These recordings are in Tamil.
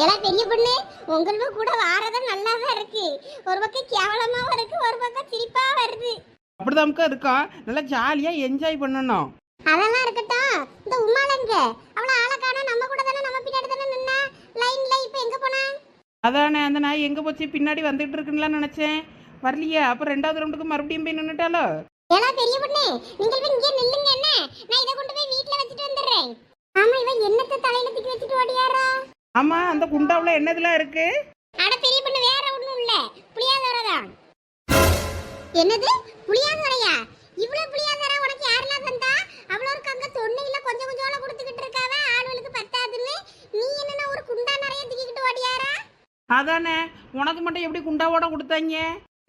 எல்லாம் பெரிய பொண்ணு உங்களுக்கு கூட வாரதும் நல்லா தான் இருக்கு. ஒரு பக்கம் கேவலமாவும் இருக்கு ஒரு பக்கம் சிரிப்பா வருது. அப்படிதான்க்கா இருக்கோம் நல்லா ஜாலியாக என்ஜாய் பண்ணணும். அதெல்லாம் இருக்கட்டும். இந்த உமாலங்க அவள ஆளை காணோம். நம்ம கூட தானே நம்ம பின்னாடி தானே நின்னா? லைன்ல இப்ப எங்க போனா? அதானே அந்த நாய் எங்கே போச்சு? பின்னாடி வந்துட்டு இருக்குன்னு நினச்சேன். வரலையே. அப்போ ரெண்டாவது ரவுண்டுக்கு மறுபடியும் போய் நின்றுட்டாலோ எல்லாம் பெரிய பொண்ணு நீங்கள் போய் இங்கே நில்லுங்க என்ன? நான் இதை கொண்டு போய் வீட்ல வச்சுட்டு வந்துடுறேன். ஆமா இவன் என்னத்தை தலையில தூக்கி ஆமாம் அந்த குண்டாவில் என்னதுலாம் இருக்கு? அட பெரிய பொண்ணு வேற ஒண்ணும் இல்ல. புளியாதரதான். என்னது? புளியாதரையா? இவ்வளவு புளியாதர உனக்கு யாரெல்லாம் தந்தா? அவ்வளவு இருக்கு அங்க தொன்னையில கொஞ்சம் கொஞ்சோல கொடுத்துக்கிட்டு இருக்காவ ஆளுகளுக்கு பத்தாதுன்னு. நீ என்னன்னா ஒரு குண்டா நிறைய தூக்கிக்கிட்டு ஓடியாரா? அதானே உனக்கு மட்டும் எப்படி குண்டாவோட கொடுத்தாங்க?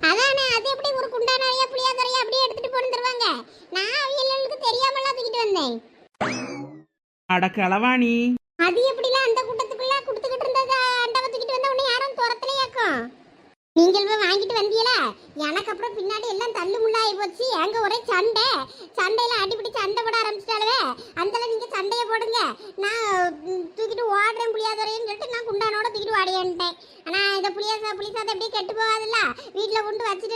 அதானே அது எப்படி ஒரு குண்டா நிறைய புளியாதரையா அப்படியே எடுத்துட்டு போன்னு தருவாங்க? நான் அவியலுக்கு தெரியாமலாம் தூக்கிட்டு வந்தேன். அட கிளவாணி அது எப்படிலாம் அந்த கூட்டத்துக்குள்ள கொடுத்துக்கிட்டு இருந்தத அண்டவை தூக்கிட்டு வந்த உடனே யாரும் துரத்தலையாக்கும் நீங்கள் போய் வாங்கிட்டு வந்தீங்களா எனக்கு அப்புறம் பின்னாடி எல்லாம் தள்ளு முள்ளாகி போச்சு. எங்க ஒரே சண்டை. சண்டையில அடிபிடி சண்டை போட ஆரம்பிச்சிட்டாலே அந்தல நீங்க சண்டையை போடுங்க. நான் தூக்கிட்டு ஓடுறேன் புளியாதுறைன்னு சொல்லிட்டு நான் குண்டானோட தூக்கிட்டு ஓடியான்ட்டேன் ஆனா இந்த புளியாசா புளிசாதை அப்படியே கெட்டு போகாதுல்ல? வீட்டில் கொண்டு வச்சுட்டு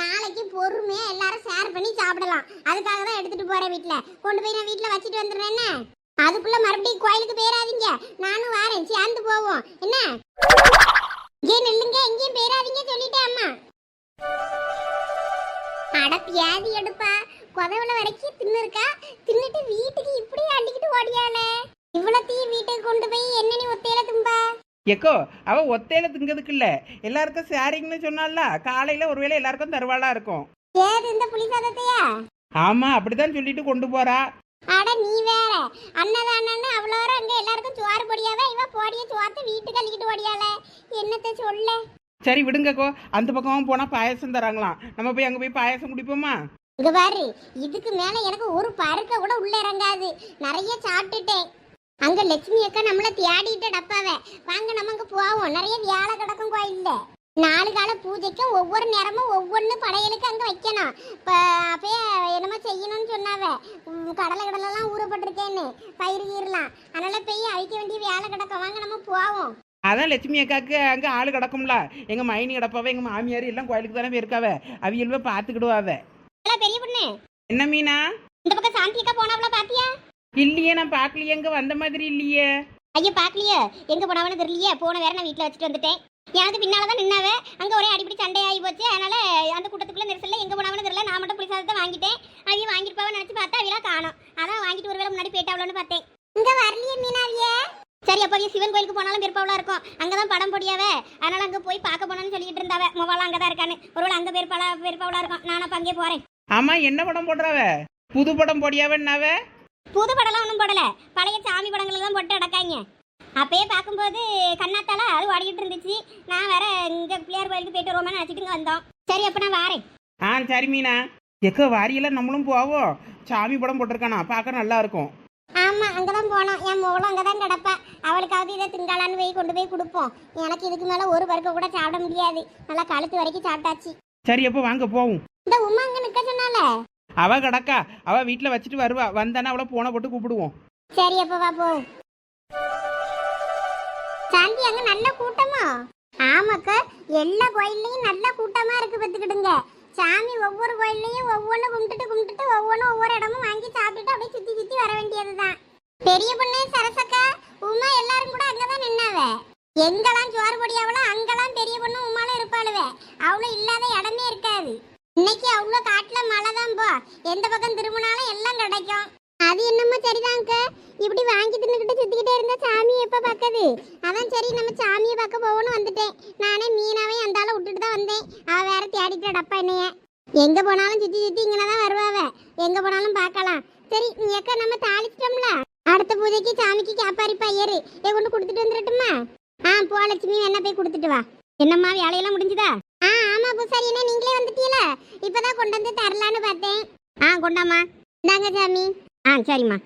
நாளைக்கு பொறுமையா எல்லாரும் ஷேர் பண்ணி சாப்பிடலாம். அதுக்காக தான் எடுத்துட்டு போறேன் வீட்டில் கொண்டு போய் நான் வீட்டில் வச்சுட்டு வந்துடுறேன் என்ன? அதுக்குள்ள மறுபடியும் கோயிலுக்கு போயிடாதீங்க. நானும் வாரேன். சேர்ந்து போவோம். என்ன? அட பியாதி எடுப்பா கொதவுல வரைக்கும் தின்னு இருக்கா தின்னுட்டு வீட்டுக்கு இப்படி அள்ளிக்கிட்டு ஓடியாளே. இவ்வளத்தையும் வீட்டுக்கு கொண்டு போய் என்ன நீ ஒத்தையில தும்பா? எக்கோ அவ ஒத்தையில திங்கிறதுக்கு இல்ல. எல்லாருக்கும் ஷேரிங்னு சொன்னால காலையில ஒருவேளை எல்லாருக்கும் தருவாளா இருக்கும். ஏது இந்த புளி சாதத்தையா? ஆமா அப்படிதான் சொல்லிட்டு கொண்டு போறா. அட நீ வேற. அன்னதானன்னு அவ்வளோ அங்க எல்லாருக்கும் சோறு பொடியாவே இவ போடிய சோத்து வீட்டுக்கு அள்ளிக்கிட்டு ஓடியாளே. என்னத்த சொல்ல? சரி விடுங்கக்கோ. அந்த பக்கமும் போனா பாயசம் தராங்களாம். நம்ம போய் அங்க போய் பாயசம் குடிப்போமா? இங்க பாரு இதுக்கு மேல எனக்கு ஒரு பருக்க கூட உள்ள இறங்காது. நிறைய சாப்பிட்டுட்டேன். அங்க லட்சுமி அக்கா நம்மள தேடிட்டு டப்பாவே. வாங்க நம்ம அங்க போவோம். நிறைய வியாழ கிடக்கும் கோயில்ல. நாலு கால பூஜைக்கு ஒவ்வொரு நேரமும் ஒவ்வொன்று படையலுக்கு அங்க வைக்கணும். இப்போ அப்பயே என்னமோ செய்யணும்னு சொன்னாவ. கடலை கடலெல்லாம் ஊறப்பட்டிருக்கேன்னு. பயிர் கீரலாம் அதனால போய் அழிக்க வேண்டிய வேலை கிடக்க வாங்க நம்ம போவோம். அதான் லட்சுமி அக்காக்கு அங்க ஆளு கிடக்கும்ல. எங்க மைனி கிடப்பாவ எங்க மாமியார் எல்லாம் கோயிலுக்கு தானே போயிருக்காவ. அவியல்வ பாத்துக்கிடுவாவ. எல்லாம் பெரிய பொண்ணு. என்ன மீனா? இந்த பக்கம் சாந்தி அக்கா போனாவளா பாத்தியா? இல்லையே நான் பார்க்கலையே எங்க வந்த மாதிரி இல்லையே. ஐயோ பாக்கலையே. எங்க போனவனு தெரியலையே. போன வேற நான் வீட்ல வச்சுட்டு வந்துட்டேன். எனக்கு பின்னால தான் நின்னாவே? அங்க ஒரே அடிப்படி சண்டை ஆகி போச்சு. அதனால அந்த கூட்டத்துக்குள்ள நெரிசல்ல எங்க போனவனு தெரியல. நான் மட்டும் புளி சாதத்தை வாங்கிட்டேன். அவங்க வாங்கிருப்பாவ நினைச்சு பார்த்தா அவளா காணோம். அதான் வாங்கிட்டு ஒருவேளை முன்னாடி போயிட்டாவளோன்னு பார்த்தேன். இங்க வரலையே மீனாவியே. சரி அப்போ சிவன் கோயிலுக்கு போனாலும் பெருப்பாவளா இருக்கும். அங்கதான் படம் போடியாவே. அதனால அங்க போய் பார்க்க போனான்னு சொல்லிட்டு இருந்தாவ. மொபாலாம் அங்கதான் இருக்கான்னு. ஒருவேளை அங்க பெருப்பாளா பெருப்பாவளா இருக்கும். நான் அப்ப அங்கே போறேன். ஆமா என்ன படம் போடுறாவ? புது படம் போடியாவன்னாவ? புது படம்லாம் ஒன்றும் போடல. பழைய சாமி படங்களை தான் போட்டு அடக்காங்க அப்பயே பார்க்கும்போது கண்ணாத்தால அது ஓடிக்கிட்டு இருந்துச்சு. நான் வேற இங்க பிள்ளையார் கோயிலுக்கு போயிட்டு வருவோமே நினச்சிட்டு வந்தோம். சரி அப்ப நான் வாரேன். ஆ சரி மீனா. எக்க வாரியெல்லாம் நம்மளும் போவோம். சாமி படம் போட்டிருக்கானா? பார்க்க நல்லா இருக்கும். ஆமா அங்கதான் போனோம் என் மோளும் அங்கதான் கிடப்பா. அவளுக்காவது இதை திங்களான்னு போய் கொண்டு போய் கொடுப்போம். எனக்கு இதுக்கு மேல ஒரு பருக்க கூட சாப்பிட முடியாது. நல்லா கழுத்து வரைக்கும் சாப்பிட்டாச்சு. சரி அப்போ வாங்க போவோம். இந்த உமா அங்க நிக்க சொன்னால? அவ கிடக்கா. அவ வீட்டில் வச்சுட்டு வருவா. வந்தானா அவளை போனை போட்டு கூப்பிடுவோம். சரி அப்ப வா போ. சாந்தி அங்க நல்ல கூட்டமா? ஆமாக்கா எல்லா கோயில்லையும் நல்ல கூட்டமா இருக்கு பத்துக்கிடுங்க சாமி ஒவ்வொரு கோயில்லையும் ஒவ்வொன்று கும்பிட்டுட்டு கும்பிட்டுட்டு ஒவ்வொன்றும் ஒவ்வொரு இடமும் வாங்கி சாப்பிட்டுட்டு அப்படியே சுற்றி சுற்றி வர வேண்டியதுதான். பெரிய பொண்ணு சரசக்கா உமா எல்லாரும் கூட அங்கே தான் நின்னாவ. எங்கெல்லாம் சோறு பொடியாவளோ அங்கெல்லாம் பெரிய பொண்ணு உமாலும் இருப்பாளுவ. அவ்வளோ இல்லாத இடமே இருக்காது. இன்னைக்கு அவ்வளோ காட்டில் மழை தான் போ. எந்த பக்கம் திரும்பினாலும் எல்லாம் கிடைக்கும். அது என்னமோ சரிதாங்க இப்படி வாங்கி தின்னுக்கிட்டு சுத்திக்கிட்டே இருந்தா சாமி எப்ப பார்க்கது அதான் சரி நம்ம சாமியை பார்க்க போவோம்னு வந்துட்டேன். நானே மீனாவே அந்த ஆளை விட்டுட்டு தான் வந்தேன். அவ வேற தேடிட்டு டப்பா என்னைய. எங்க போனாலும் சுத்தி சுத்தி இங்கதான் வருவாவ எங்க போனாலும் பார்க்கலாம். சரி நீ எக்க நம்ம தாளிச்சிட்டோம்ல. அடுத்த பூஜைக்கு சாமிக்கு கேப்பாரிப்பா ஏறு. ஏ கொண்டு கொடுத்துட்டு வந்துடட்டுமா? ஆ போ லட்சுமி என்ன போய் கொடுத்துட்டு வா. என்னம்மா வேலையெல்லாம் முடிஞ்சுதா? ஆ ஆமா பூசாரி என்ன நீங்களே வந்துட்டீங்களா இப்பதான் கொண்டு வந்து தரலான்னு பார்த்தேன். ஆ கொண்டாமா இந்தாங்க சாமி. ஆ சரிம்மா.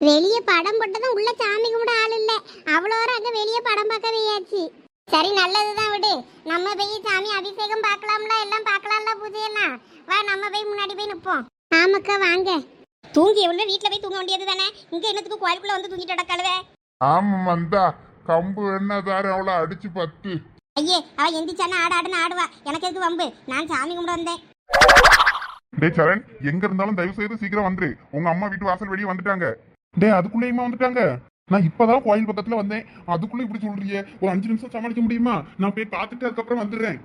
வெளியே படம் போட்டதும் உள்ள சாமி கும்பிட ஆள் இல்ல. அவ்வளோ அங்க வெளியே படம் பார்க்க வையாச்சு. சரி நல்லதுதான் விடு. நம்ம போய் சாமி அபிஷேகம் பார்க்கலாம்ல? எல்லாம் பார்க்கலாம்ல பூஜையெல்லாம்? வா நம்ம போய் முன்னாடி போய் நிப்போம். ஆமாக்கா வாங்க. தூங்கி எவ்வளோ வீட்டில் போய் தூங்க வேண்டியது தானே? இங்கே என்னத்துக்கு கோயிலுக்குள்ள வந்து தூங்கிட்டு அடக்கழுவே ஆமாம் வந்தா கம்பு என்ன தாரு அவளை அடிச்சு பத்து. ஐயே அவ எந்திரிச்சானா ஆடு ஆடுன்னு ஆடுவா. எனக்கு எதுக்கு வம்பு? நான் சாமி கும்பிட வந்தேன். டேய் சரண் எங்க இருந்தாலும் தயவு செய்து சீக்கிரம் வந்துரு. உங்க அம்மா வீட்டு வாசல் வெளியே வந்துட்டாங்க. டேய் அதுக்குள்ளேயுமா வந்துட்டாங்க? நான் இப்பதான் கோயில் பக்கத்துல வந்தேன். அதுக்குள்ள இப்படி சொல்றியே ஒரு அஞ்சு நிமிஷம் சமாளிக்க முடியுமா? நான் போய் பார்த்துட்டு அதுக்கப்புறம் வந்துடுறேன்.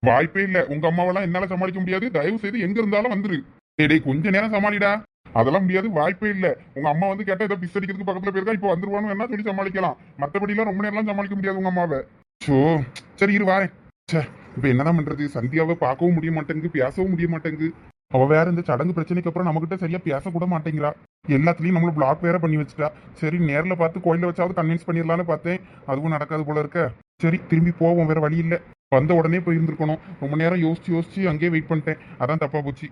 வாய்ப்பே இல்ல. உங்க அம்மாவெல்லாம் என்னால சமாளிக்க முடியாது. தயவு செய்து எங்க இருந்தாலும் வந்துரு. டே டேய் கொஞ்ச நேரம் சமாளிடா. அதெல்லாம் முடியாது. வாய்ப்பே இல்ல. உங்க அம்மா வந்து கேட்டா ஏதோ பிஸ் அடிக்கிறதுக்கு பக்கத்துல போயிருக்கா? இப்போ வந்துருவானு என்ன சொல்லி சமாளிக்கலாம். மத்தபடி எல்லாம் ரொம்ப நேரம் சமாளிக்க முடியாது உங்க அம்மாவை. சோ சரி இரு வாரேன். ச்சே இப்ப என்னதான் பண்றது? சந்தியாவை பார்க்கவும் முடிய மாட்டேங்குது பேசவும் முடிய மாட்டேங்குது. அவ வேற இந்த சடங்கு பிரச்சனைக்கு அப்புறம் நம்மகிட்ட சரியா பேச கூட மாட்டேங்கிறா. எல்லாத்துலயும் நம்மள பிளாக் வேற பண்ணி வச்சுட்டா. சரி நேர்ல பார்த்து கோயில வச்சாவது கன்வின்ஸ் பண்ணிடலாம்னு பார்த்தேன். அதுவும் நடக்காது போல இருக்க. சரி திரும்பி போவோம் வேற வழி இல்ல. வந்த உடனே போயிருந்திருக்கணும். ரொம்ப நேரம் யோசிச்சு யோசிச்சு அங்கேயே வெயிட் பண்ணிட்டேன். அதான் தப்பா போச்சு.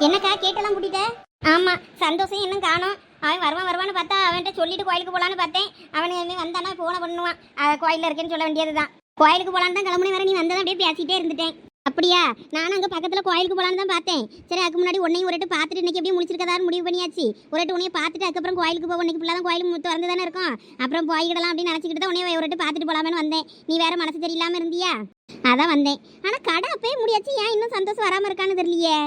என்னக்கா கேட்டெல்லாம் கூட்டிட்ட ஆமா சந்தோஷம் இன்னும் காணும். அவன் வருவான் வருவான்னு பார்த்தா அவன்கிட்ட சொல்லிட்டு கோயிலுக்கு போலான்னு பார்த்தேன். அவன் இனிமே வந்தானா போன பண்ணுவான். அஹ் இருக்கேன்னு சொல்ல வேண்டியதுதான். கோயிலுக்கு போலான்னு தான் கிளம்புனே வர நீ வந்ததான் அப்படியே பேசிட்டே இருந்துட்டேன். அப்படியா? நானும் அங்கே பக்கத்தில் கோயிலுக்கு போகலான்னு தான் பார்த்தேன். சரி அதுக்கு முன்னாடி உன்னையும் ஒரு பார்த்துட்டு இன்னைக்கு எப்படியும் முடிச்சிருக்கதான்னு முடிவு பண்ணியாச்சு. ஒரு உன்னைய பார்த்துட்டு அதுக்கப்புறம் கோயிலுக்கு போவோம் இன்னைக்கு ஃபுல்லாக கோயிலுக்கு திறந்து தானே இருக்கும். அப்புறம் போய்கிடலாம் அப்படின்னு நினச்சிக்கிட்டு தான் உன்னைய ஒரு பார்த்துட்டு போலாமேன்னு வந்தேன். நீ வேற மனசு தெரியலாமல் இருந்தியா? அதான் வந்தேன். ஆனால் கடை அப்பயே முடியாச்சு. ஏன் இன்னும் சந்தோஷம் வராமல் இருக்கான்னு தெரியலையே.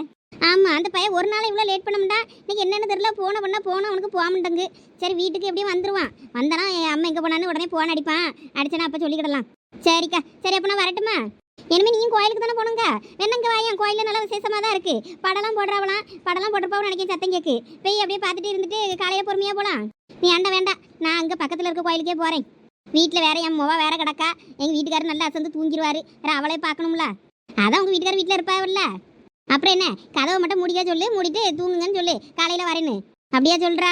ஆமாம் அந்த பையன் ஒரு நாள் இவ்வளோ லேட் பண்ணமுண்டா இன்னைக்கு என்னன்னு தெரியல. போன பண்ணால் போன அவனுக்கு போக மாட்டேங்கு சரி வீட்டுக்கு எப்படியும் வந்துருவான். வந்தானா என் அம்மா எங்கே போனான்னு உடனே போன் அடிப்பான். அடிச்சனா அப்போ சொல்லிக்கிடலாம். சரிக்கா. சரி அப்போ நான் வரட்டுமா? இனிமேல் நீயும் கோயிலுக்கு தானே போனோங்க என்னங்க வாயன் கோயிலில் நல்லா விசேஷமாக தான் இருக்குது படம்லாம் போடுறவளாம் படம்லாம் போட்டுருப்பாவும் நினைக்க சத்தம் கேக்கு. போய் அப்படியே பார்த்துட்டு இருந்துட்டு காலையில் பொறுமையாக போகலாம் நீ ஆண்ட வேண்டாம் நான் அங்கே பக்கத்தில் இருக்க கோயிலுக்கே போகிறேன் வீட்டில் வேற என் முவா வேற கிடக்கா எங்கள் வீட்டுக்காரர் நல்லா அசந்து தூங்கிடுவாரு வேறு அவளே பார்க்கணும்ல. அதான் உங்கள் வீட்டுக்காரர் வீட்டில் இருப்பாவில்ல அப்புறம் என்ன? கதவை மட்டும் முடிக்க சொல்லு மூடிட்டு தூங்குங்கன்னு சொல்லு. காலையில் வரேன்னு. அப்படியா சொல்கிறா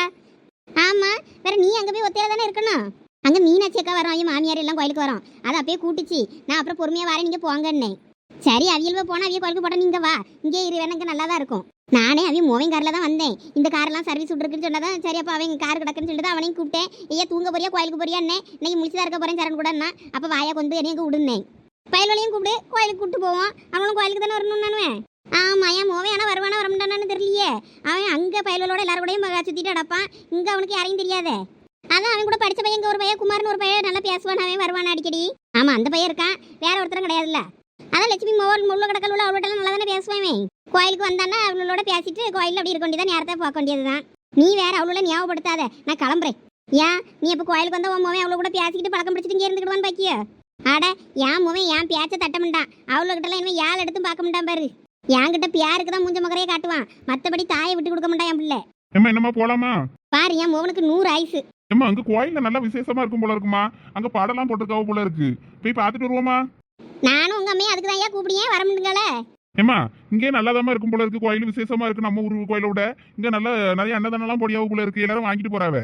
ஆமாம் வேற நீ அங்கே போய் ஒத்தையில தானே இருக்கணும்? அங்கே மீனாட்சி அக்கா வரோம் ஐயோ மாமியார் எல்லாம் கோயிலுக்கு வரோம். அதை அப்பயே கூட்டிச்சு. நான் அப்புறம் பொறுமையாக வரேன் நீங்கள் போங்கன்னே சரி அவியல்வ போனால் அவிய கோயிலுக்கு போட்டா நீங்கள் வா. இங்கே இரு வேணா நல்லா தான் இருக்கும். நானே அவன் மூவையும் காரில் தான் வந்தேன். இந்த காரெல்லாம் சர்வீஸ் விட்ருக்குன்னு சொன்னதான் சரி அப்போ அவன் கார் கிடக்குன்னு சொல்லிட்டு அவனையும் கூப்பிட்டேன். ஐயா தூங்க போறியா? கோயிலுக்கு போறியா? என்ன. இன்னைக்கு முடிச்சுதான் இருக்க போகிறேன் சரண் கூட அப்போ வாயா கொண்டு என்னையும் விடுனேன் பயல்வழியும் கூப்பிடு. கோயிலுக்கு கூப்பிட்டு போவோம். அவனும் கோயிலுக்கு தானே வரணும்னு நானுவேன் ஆமா என் மோவே ஆனால் வருவானா வரமாட்டானு தெரியலையே. அவன் அங்கே பயலோட எல்லாரோடையும் கூடயும் மகா சுத்திட்டு அடப்பான் இங்கே அவனுக்கு யாரையும் தெரியாதே. அதான் அவன் கூட படிச்ச பையன் ஒரு பையன் குமார்னு ஒரு பையன் நல்லா பேசுவான் அவன் வருவான் அடிக்கடி. ஆமா அந்த பையன் இருக்கான். வேற ஒருத்தரும் கிடையாதுல்ல. அதான் லட்சுமி மோவல் முள்ள கடக்கல் உள்ள அவளோட நல்லா தானே பேசுவான். கோயிலுக்கு வந்தானா அவளோட பேசிட்டு கோயில்ல அப்படி இருக்க வேண்டியதான் நேரத்தை பார்க்க வேண்டியதுதான். நீ வேற அவளோட ஞாபகப்படுத்தாத. நான் கிளம்புறேன். ஏன்? நீ இப்ப கோயிலுக்கு வந்தா உன் அவளோ கூட பேசிக்கிட்டு பழக்கம் பிடிச்சிட்டு இங்கே இருந்துக்கிடுவான்னு பாக்கிய? அட என் மோவன் என் பேச்ச தட்ட மாட்டான். அவளோகிட்டலாம் இனிமே யாழ் எடுத்தும் பார்க்க மாட்டான் பாரு. என்கிட்ட பியாருக்கு தான் மூஞ்ச மகரையே காட்டுவான். மத்தபடி தாயை விட்டு கொடுக்க மாட்டான் என் பிள்ளை. என்னம்மா போலாமா? பாரு என் மோவனுக்கு நூறு ஆயுசு ஏம்மா அங்க கோயில்ல நல்லா விசேஷமா இருக்கும் போல இருக்குமா? அங்க பாடலாம் போட்டிருக்காவ போல இருக்கு. போய் பார்த்துட்டு வருவோமா? நானும் உங்க அம்மையும் அதுக்கு தான் கூப்பிடியே வர முடியுங்களே ஏம்மா இங்கே நல்லாதாம்மா இருக்கும் போல இருக்கு. கோயில் விசேஷமா இருக்கு நம்ம ஊர் கோயிலை விட. இங்க நல்ல நிறைய அன்னதானம்லாம் பொடியாவு போல இருக்கு. எல்லாரும் வாங்கிட்டு போறாவ.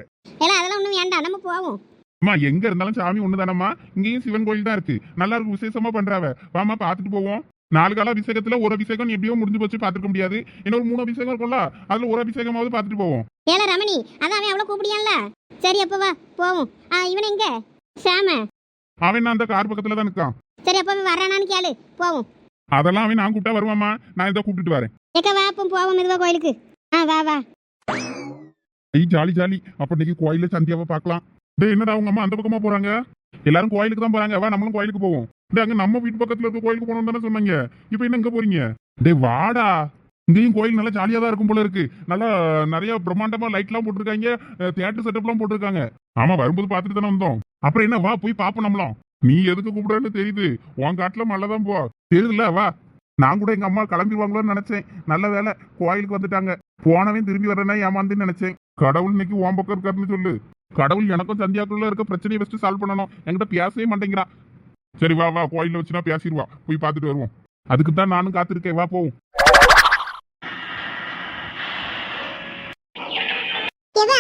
எல்லாம் அதெல்லாம் ஒன்றும் வேண்டாம். நம்ம போவோம். அம்மா எங்க இருந்தாலும் சாமி ஒண்ணு தானம்மா இங்கேயும் சிவன் கோயில் தான் இருக்கு. நல்லா இருக்கு விசேஷமா பண்றாவ. வாமா பார்த்துட்டு போவோம். நாலு கால அபிஷேகத்துல ஒரு அபிஷேகம் எப்படியோ முடிஞ்சு போச்சு பார்த்துக்க முடியாது. இன்னொரு மூணு அபிஷேகம் இருக்கும்ல அதுல ஒரு அபிஷேகமாவது பார்த்துட்டு போவோம். ஏல ரமணி அதான் அவன் அவ்வளோ கூப்பிடியான்ல? சரி அப்போ வா போவோம். இவன் எங்க? சாம அவன் நான் அந்த கார் பக்கத்துல தான் நிற்கான் சரி அப்போ அவன் வர்றானான்னு கேளு போவோம். அதெல்லாம் அவன் நான் கூப்பிட்டா வருவாமா நான் இதை கூப்பிட்டுட்டு வரேன். ஏக்கா வா அப்போ போவோம் மெதுவா கோயிலுக்கு. ஆ வா வா. ஐய் ஜாலி ஜாலி. அப்ப இன்னைக்கு கோயில்ல சந்தியாவை பார்க்கலாம். டேய் என்னடா உங்க அம்மா அந்த பக்கமா போறாங்க? எல்லாரும் கோயிலுக்கு தான் போறாங்க. வா நம்மளும் கோயிலுக்கு போவோம். அங்க நம்ம வீட்டு பக்கத்துல இருக்க கோயிலுக்கு போகணும் தானே சொன்னாங்க. இப்ப என்ன எங்க போறீங்க? டேய் வாடா. இங்கேயும் கோயில் நல்லா ஜாலியா தான் இருக்கும் போல இருக்கு. நல்லா நிறைய பிரம்மாண்டமா லைட்லாம் போட்டிருக்காங்க. தியேட்டர் செட்டப்லாம் போட்டிருக்காங்க. ஆமா வரும்போது பாத்துட்டு தானே வந்தோம். அப்புறம் என்ன வா போய் பாப்போம் நம்மளாம் நீ எதுக்கு கூப்பிடுறன்னு தெரியுது. உன் காட்டுல மழை தான் போ. தெரியுதுல்ல வா. நான் கூட எங்க அம்மா கிளம்பிடுவாங்களோன்னு நினைச்சேன். நல்ல வேலை கோயிலுக்கு வந்துட்டாங்க. போனவன் திரும்பி வரேன்னா ஏமாந்துன்னு நினைச்சேன். கடவுள் இன்னைக்கு உன் பக்கம் இருக்காருன்னு சொல்லு. கடவுள் எனக்கும் சந்தியாக்குள்ள இருக்க பிரச்சனையை ஃபஸ்ட்டு சால்வ் பண்ணணும். என்கிட்ட பேசவே மாட்டேங்கிறான். சரி வா வா கோயில்ல வச்சுனா பேசிடுவா. போய் பார்த்துட்டு வருவோம். அதுக்கு தான் நானும் காத்திருக்கேன். வா போவோம்.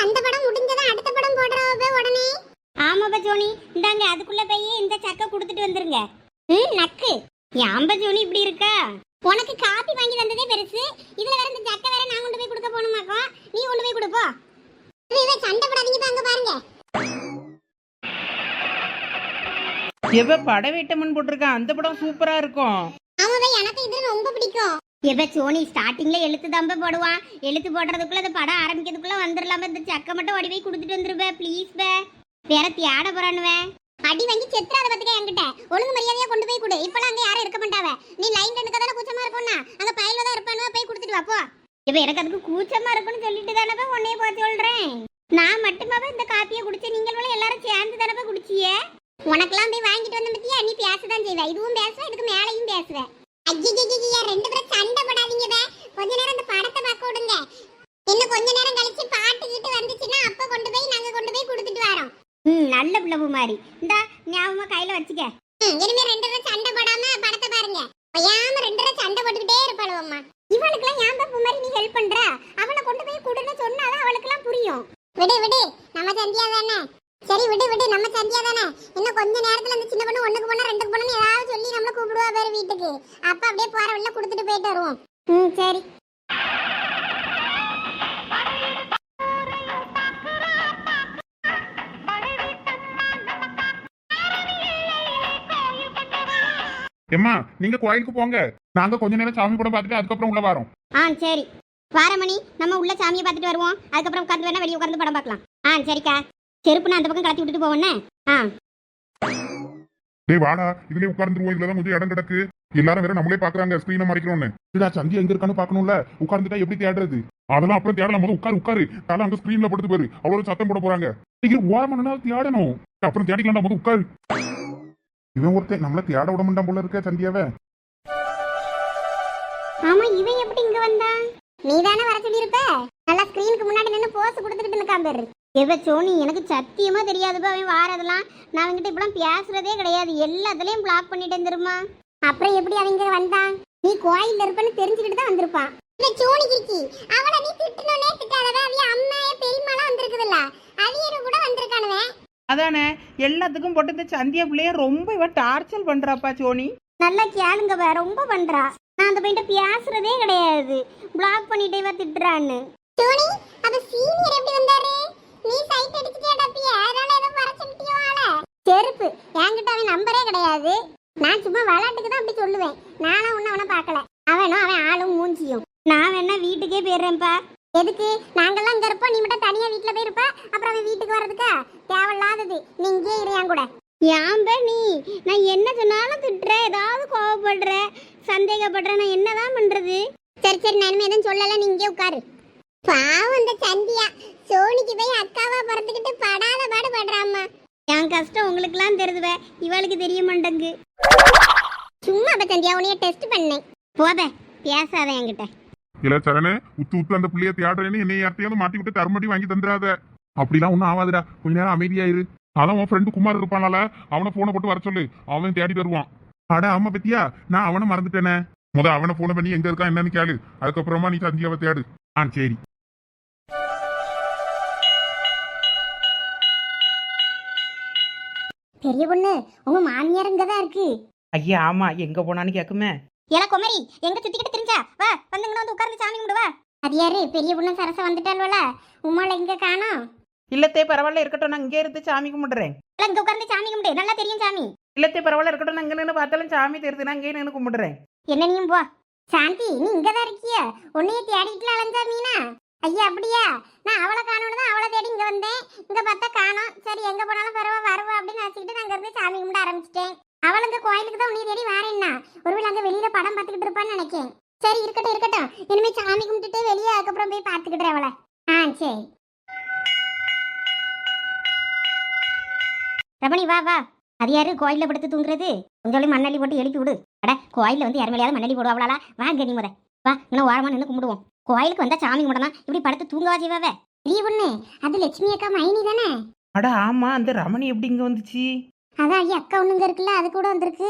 அந்த படம் முடிஞ்சதா அடுத்த படம் போடுறவ உடனே? ஆமாப்பா ஜோனி இந்தாங்க அதுக்குள்ள போய் இந்த சக்கை கொடுத்துட்டு வந்துருங்க. ம் நக்கு. ஏன்பா ஜோனி இப்படி இருக்கா? உனக்கு காப்பி வாங்கி தந்ததே பெருசு. இதுல வேற இந்த சக்கை வேற நான் கொண்டு போய் கொடுக்க போகணுமாக்கா. நீ கொண்டு போய் கொடுப்போ. இவ சண்டை போடாதீங்க. அங்க பாருங்க. எவ படவேட்டமன் போட்டிருக்கான் அந்த படம் சூப்பரா இருக்கும். ஆமாவே எனக்கு இது ரொம்ப பிடிக்கும். எப்ப சோனி ஸ்டார்டிங்ல எழுத்து தம்ப போடுவான். எழுத்து போடுறதுக்குள்ள அந்த படம் ஆரம்பிக்கிறதுக்குள்ள வந்துடலாம இந்த சக்கை மட்டும் ஓடி போய் கொடுத்துட்டு வந்துருப்ப. ப்ளீஸ் பே வேற தியாட போறானுவேன் அடி வாங்கி செத்துறாத பத்துக்க என்கிட்ட. ஒழுங்கு மரியாதையா கொண்டு போய் கொடு. இப்பலாம் அங்க யாரும் இருக்க மாட்டாவ. நீ லைன் நிக்க தானே கூச்சமா இருக்கும்னா அங்க பயில தான் இருப்பானுவ? போய் கொடுத்துட்டு வா போ. இப்ப எனக்கு அதுக்கு கூச்சமா இருக்கும்னு சொல்லிட்டு தானே உன்னைய போய் சொல்றேன். நான் மட்டுமாவே இந்த காப்பியை குடிச்சு நீங்கள் போல எல்லாரும் சேர்ந்து தானே உனக்கெல்லாம் போய் வாங்கிட்டு வந்த பத்தியா? நீ பேசதான் செய்வ. இதுவும் பேசுவ இதுக்கு மேலையும் பேசுவ. ஐயா ரெண்டு பேரும் சண்டை போடாதீங்க. கொஞ்ச நேரம் இந்த படத்தை பார்க்க விடுங்க. இன்னும் கொஞ்ச நேரம் கழிச்சு பாட்டு கிட்டு வந்துச்சுன்னா அப்ப கொண்டு போய் நாங்க கொண்டு போய் கொடுத்துட்டு வரோம். ம் நல்ல பிள்ளை மாதிரி இந்த ஞாபகமா கையில வச்சுக்க. இனிமே ரெண்டு பேரும் சண்டை போடாம படத்தை பாருங்க. ஒய்யாம ரெண்டு பேரும் சண்டை போட்டுக்கிட்டே இருப்பாளு அம்மா. இவளுக்குலாம் ஏன் பாப்பு மாதிரி நீ ஹெல்ப் பண்ற? அவளை கொண்டு போய் கொடுன்னு சொன்னாதான் அவளுக்குலாம் புரியும். விடு விடு. நம்ம சந்தியா தானே? சரி விடு விடு. நம்ம சந்தியா தானே? இன்னும் கொஞ்ச நேரத்துல இந்த சின்ன பொண்ணு ஒண்ணுக்கு போனா ரெண்டுக்கு போனா ஏதாவது சொல்லி நம்மள கூப்பிடுவா பேரு வீட்டுக்கு. அப்ப அப்படியே போற வழியில கொடுத்துட்டு போயிட்டு வருவோம். ம் சரி. ஏம்மா நீங்க கோயிலுக்கு போங்க. நாங்க கொஞ்ச நேரம் சாமி படம் பார்த்துட்டு அதுக்கப்புறம் உள்ள வரோம். ஆ சரி. வாரமணி நம்ம உள்ள சாமியை பார்த்துட்டு வருவோம். அதுக்கப்புறம் உட்காந்து வேணா வெளியே உட்காந்து படம் பார்க்கலாம். ஆ சரிக்கா. செருப்புன்னு அந்த பக்கம் கலத்தி விட்டுட்டு போவோன்னே ஆ. டேய் வாடா. இதுலயே உட்கார்ந்துருவோம். இதுலதான் கொஞ்சம் இடம் கிடக்கு. எல்லாரும் வேற நம்மளே பாக்குறாங்க. ஸ்கிரீனை மறைக்கிறோம்னு. இதா சந்தி எங்க இருக்கான்னு பாக்கணும்ல? உட்கார்ந்துட்டா எப்படி தேடுறது? அதெல்லாம் அப்புறம் தேடலாம். முதல்ல உட்காரு உட்காரு. தலை அங்க ஸ்கிரீன்ல படுத்து பாரு அவ்வளவு சத்தம் போட போறாங்க. நீங்க ஓரமனா தேடணும். அப்புறம் தேடிக்கலாம் முதல் உட்காரு. இவன் ஒருத்தன். நம்மள தேட விட மாட்டான் போல இருக்க சந்தியாவை. ஆமா இவன் எப்படி இங்க வந்தான்? நீ தானே வர சொல்லியிருப்ப? நல்லா ஸ்கிரீனுக்கு முன்னாடி நின்று போஸ் கொடுத்துக்கிட்டு நிற்காம பேரு எவ சோனி எனக்கு சத்தியமா தெரியாதுப்பா அவன் வாரதெல்லாம். நான் அவன்கிட்ட இப்பெல்லாம் பேசுறதே கிடையாது. எல்லாத்துலயும் பிளாக் பண்ணிட்டேன் தெரியுமா? அப்புறம் எப்படி அவங்க வந்தான் நீ கோயில்ல இருப்பன்னு தெரிஞ்சுக்கிட்டு தான் வந்திருப்பான் இல்ல சோனி கிருக்கி அவள நீ திட்டணும்னே திட்டாதவ அவிய அம்மா பெரியம்மாலாம் வந்திருக்குதுல்ல? அவியரு கூட வந்திருக்கானுவே. அதானே எல்லாத்துக்கும் போட்டு இந்த சந்தியா பிள்ளைய ரொம்ப இவ டார்ச்சர் பண்றாப்பா சோனி. நல்லா கேளுங்க வே, ரொம்ப பண்றா. நான் அந்த பையன்ட்ட பேசுறதே கிடையாது. பிளாக் பண்ணிட்டே இவ திட்டுறான்னு. சோனி அப்ப சீனியர் எப்படி வந்தாரு? நீ சைட் அடிச்சிட்டியா டப்பிய? அதனால ஏதோ வர சொல்லிட்டியோ ஆள? செருப்பு. என்கிட்ட அவன் நம்பரே கிடையாது. நான் சும்மா விளையாட்டுக்கு தான் அப்படி சொல்லுவேன். நானும் உன்ன அவனை பார்க்கல. அவனும் அவன் ஆளும் மூஞ்சியும். நான் வேணா வீட்டுக்கே போயிடுறேன்ப்பா. எதுக்கு? நாங்கெல்லாம் இங்க இருப்போம். நீ மட்டும் தனியா வீட்டுல போயிருப்ப. அப்புறம் அவன் வீட்டுக்கு வர்றதுக்கா? தேவையில்லாதது. நீ இங்கே இரு என் கூட. ஏன்ப நீ? நான் என்ன சொன்னாலும் திட்டுற. ஏதாவது கோவப்படுற. சந்தேகப்படுற. நான் என்னதான் பண்றது? சரி சரி. நான் எதுவும் சொல்லல. நீ இங்கே உட்காரு. பாவம் அந்த சந்தியா. சோனிக்கு போய் அக்காவா பிறந்துக்கிட்டு படாத பாடு படுறாம்மா. என் கஷ்டம் உங்களுக்குலாம் தெரிதுவே இவளுக்கு தெரிய மாட்டேங்கு சும்மா அப்ப சந்தியா உனைய டெஸ்ட் பண்ணேன். போத பேசாத என்கிட்ட. இல்ல சரணே உத்து உத்து அந்த பிள்ளைய தேடுறேன்னு என்னை யார்ட்டையாவது மாட்டி விட்டு தருமடி வாங்கி தந்துடாத அப்படிலாம் ஒன்றும் ஆகாதுடா கொஞ்ச நேரம் அமைதியாயிரு. அதான் உன் ஃப்ரெண்டு குமார் இருப்பானால அவனை போனை போட்டு வர சொல்லு. அவன் தேடி வருவான் அட ஆமா பத்தியா நான் அவனை மறந்துட்டேனே. முத அவனை போன பண்ணி எங்க இருக்கான் என்னன்னு கேளு. அதுக்கப்புறமா நீ சந்தியாவை தேடு. ஆ சரி. பெரிய பொண்ணு உங்க மாமியார் இங்கதான் இருக்கு. ஐயா ஆமா எங்க போனான்னு கேக்குமே. ஏல குமரி எங்க சுத்திக்கிட்டு தெரிஞ்சா? வா வந்துங்கன்னு வந்து உட்கார்ந்து சாமி கும்பிடு வா. அது யாரு? பெரிய பொண்ணு சரச வந்துட்டாள்வல. உமால இங்க காணோம்? இல்லத்தே பரவாயில்ல இருக்கட்டும் நான் இங்கே இருந்து சாமி கும்பிடுறேன். இல்ல இங்க உட்கார்ந்து சாமி கும்பிடு நல்லா தெரியும் சாமி. இல்லத்தே பரவாயில்ல இருக்கட்டும் நான் இங்க நின்று பார்த்தாலும் சாமி தெரியுது நான் இங்கே நின்று கும்பிடுறேன். என்ன நீயும் போ. சாந்தி நீ இங்கதான் இருக்கிய. உன்னைய தேடிட்டு அலைஞ்சா மீனா? ஐயா அப்படியா? நான் அவளை காணோன்னு தான் அவளை தேடி இங்க வந்தேன். இங்கே பார்த்தா காணோம். சரி எங்க போனாலும் பரவா வருவா அப்படின்னு நினச்சிக்கிட்டு நான் இருந்து சாமி கும்பிட ஆரம்பிச்சிட்டேன். அவள் அங்க கோயிலுக்கு தான் உன்னைய தேடி வரேன்னா. ஒருவேளை அங்கே வெளியில படம் பார்த்துக்கிட்டு இருப்பான்னு நினைக்கேன். சரி இருக்கட்டும் இருக்கட்டும். இனிமே சாமி கும்பிட்டுட்டு வெளியே அதுக்கப்புறம் போய் பார்த்துக்கிட்டுறேன் அவளை. ஆ சரி. ரமணி வா வா. அது யாரு? கோயில்ல படுத்து தூங்குறது? கொஞ்சம் மண்ணள்ளி போட்டு எழுப்பி விடு. அட கோயிலில் வந்து யாருமையாவது மண்ணள்ளி போடுவாங்களா வாங்க நீ முத. வா இன்னும் ஓரமா நின்று கும்பிடுவோம். கோயிலுக்கு வந்தா சாமி கும்பிடணும் இப்படி படுத்து தூங்கவா செய்வாவே நீ பொண்ணு அது லட்சுமி அக்கா மைனி தானே? அட ஆமா அந்த ரமணி எப்படி இங்க வந்துச்சு? அதான் ஐயா அக்கா ஒண்ணுங்க இருக்குல்ல அது கூட வந்திருக்கு.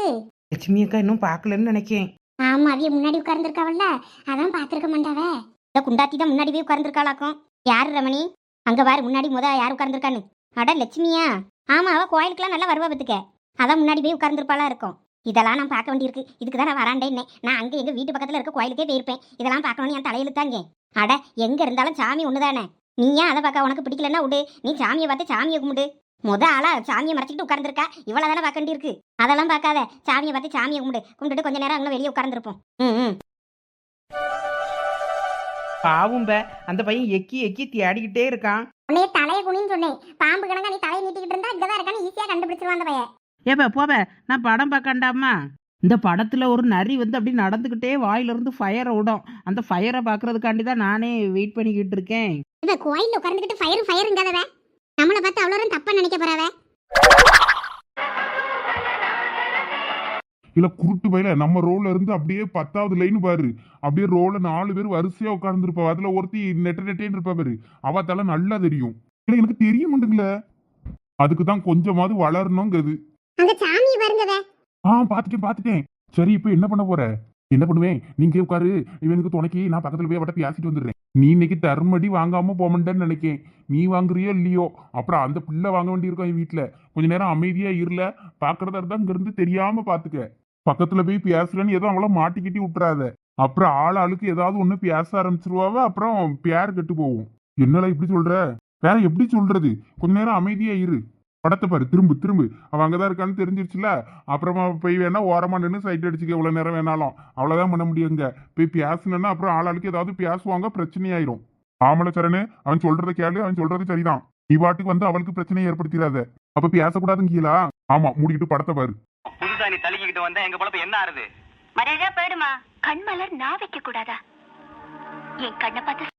லட்சுமி அக்கா இன்னும் பார்க்கலன்னு நினைக்கேன். ஆமா அவிய முன்னாடி உட்கார்ந்துருக்காவல்ல அதான் பாத்திருக்க மாட்டாவே. இந்த குண்டாத்தி தான் முன்னாடி போய் உட்கார்ந்துருக்காளாக்கும். யாரு ரமணி? அங்க பாரு முன்னாடி முத யார் உட்கார்ந்துருக்கான்னு. அட லட்சுமியா? ஆமா அவ கோயிலுக்குலாம் நல்லா வருவா பத்துக்க அதான் முன்னாடி போய் உட்கார்ந்துருப்பாளா இருக்கும். இதெல்லாம் நான் பார்க்க வேண்டியிருக்கு. இதுக்கு தான் நான் வராண்டேன்னே நான் அங்க எங்க வீட்டு பக்கத்துல இருக்க கோயிலுக்கே போயிருப்பேன். இதெல்லாம் பார்க்கணும்னு என் தலையிலுத்தாங்க அட எங்க இருந்தாலும் சாமி ஒண்ணுதானே? நீ ஏன் அதை பார்க்க? உனக்கு பிடிக்கலன்னா விடு. நீ சாமியை பார்த்து சாமியை கும்பிடு. முத ஆளா சாமியை மறைச்சிட்டு உட்கார்ந்துருக்கா? இவ்வளவு தானே பார்க்க வேண்டியிருக்கு. அதெல்லாம் பார்க்காத. சாமியை பார்த்து சாமியை கும்பிடு. கும்பிட்டுட்டு கொஞ்ச நேரம் அங்கே வெளியே உட்கார்ந்துருப்போம். ம் ம். பாவும் பே. அந்த பையன் எக்கி எக்கி தேடிக்கிட்டே இருக்கான். உன்னைய தலையை குனின்னு சொன்னேன். பாம்பு கணக்கா நீ தலையை நீட்டிக்கிட்டு இருந்தா இங்கதான் இருக்கான்னு ஈஸியா கண்டுபிடிச்சிருவான் அந்த பையன். ஏப்பா போவ நான் படம் பார்க்கண்டாமா இந்த படத்தில் ஒரு நரி வந்து அப்படி நடந்துக்கிட்டே வாயிலிருந்து ஃபயரை விடும் அந்த ஃபயரை பார்க்கறதுக்காண்டி தான் நானே வெயிட் பண்ணிக்கிட்டு இருக்கேன். இவ கோயில்ல உட்கார்ந்துகிட்டு ஃபயர் ஃபயருங்காதவ நம்மள பார்த்து அவ்வளோ தப்பா நினைக்க போறவ. இல்ல குருட்டு பையில நம்ம ரோல இருந்து அப்படியே பத்தாவது லைன் பாரு. அப்படியே ரோல நாலு பேர் வரிசையா உட்கார்ந்துருப்பா. அதுல ஒருத்தி நெட்ட நெட்டேன்னு இருப்பா பாரு. அவ தலை நல்லா தெரியும். இல்ல எனக்கு தெரிய மாட்டேங்கல அதுக்கு தான் கொஞ்சமாவது வளரணுங்கிறது. அந்த சாமியை பாருங்கவ ஆ பாத்துட்டேன் பாத்துட்டேன். சரி இப்போ என்ன பண்ண போற? என்ன பண்ணுவேன் நீங்க உட்காரு. இவனுக்கு துணைக்கி நான் பக்கத்துல போய் அவட்ட பேசிட்டு வந்துடுறேன். நீ இன்னைக்கு தர்மடி வாங்காம போமண்டேன்னு நினைக்கேன். நீ வாங்குறியோ இல்லையோ? அப்புறம் அந்த பிள்ளை வாங்க வேண்டியிருக்கும் என் வீட்டுல கொஞ்ச நேரம் அமைதியா இருல பாக்குறதா இருந்தா இங்க இருந்து தெரியாம பாத்துக்க. பக்கத்துல போய் பேசலன்னு ஏதோ அவள மாட்டிக்கிட்டி விட்டுறாத. அப்புறம் ஆள் ஆளுக்கு ஏதாவது ஒண்ணு பேச ஆரம்பிச்சிருவாவ அப்புறம் பேர் கெட்டு போகும். என்னடா இப்படி சொல்ற? வேற எப்படி சொல்றது? கொஞ்ச நேரம் அமைதியா இரு. படத்தை பாரு திரும்பு திரும்பு. அவ அங்கதான் இருக்கான்னு தெரிஞ்சிருச்சுல. அப்புறமா போய் வேணா ஓரமா நின்று சைட் அடிச்சுக்க எவ்வளவு நேரம் வேணாலும். அவ்வளவுதான் பண்ண முடியுங்க போய் பேசணும்னா அப்புறம் ஆளாளுக்கு ஏதாவது பேசுவாங்க பிரச்சனையாயிரும். ஆமல சரணு அவன் சொல்றத கேளு அவன் சொல்றது சரிதான். நீ பாட்டுக்கு வந்து அவளுக்கு பிரச்சனையை ஏற்படுத்திடாத. அப்ப பேசக்கூடாதுங்கீங்களா ஆமா மூடிக்கிட்டு படத்தை பாரு. புதுசா நீ தள்ளிக்கிட்டு வந்தா எங்க பொழப்பு என்ன ஆறுது? மரியாதையா போயிடுமா. கண் மலர் நான் வைக்க கூடாதா என் கண்ணை பார்த்து